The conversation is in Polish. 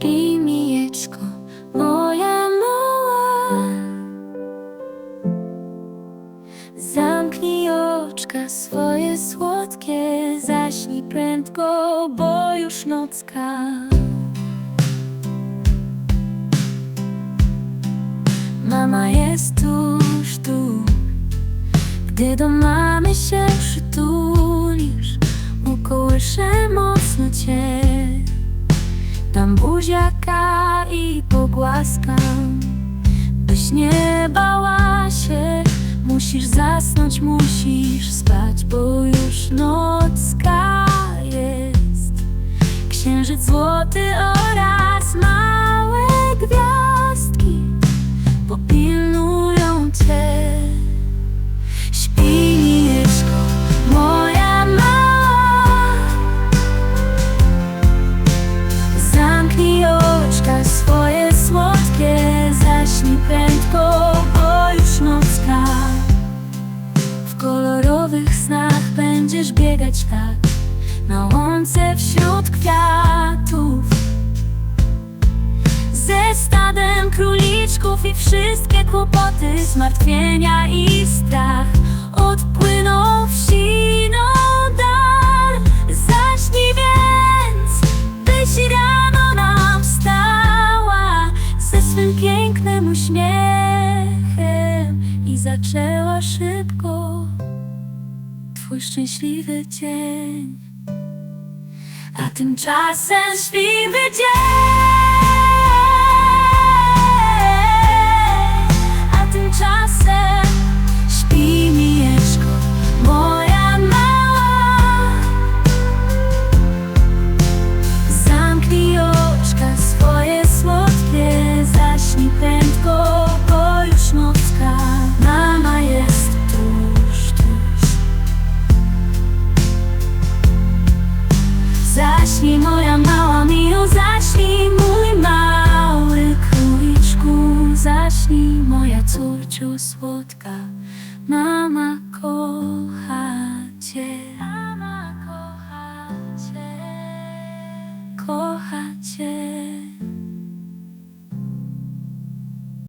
Śpi mijeczko, moja mała. Zamknij oczka swoje słodkie Zaśnij prędko, bo już nocka. Mama jest tuż tu. Gdy do mamy się Dam buziaka i pogłaskam Byś nie bała się. Musisz zasnąć, musisz spać Bo już nocka jest. Księżyc złoty oraz małe biegać tak Na łące wśród kwiatów. Ze stadem króliczków i wszystkie kłopoty Zmartwienia i strach Odpłyną w siną dal Zaśnij więc, byś rano nam wstała Ze swym pięknym uśmiechem I zaczęła szybko twój szczęśliwy dzień. A tymczasem śliwy dzień. Moja córciu słodka, mama kocha Cię. Mama kocha Cię. Kocha Cię.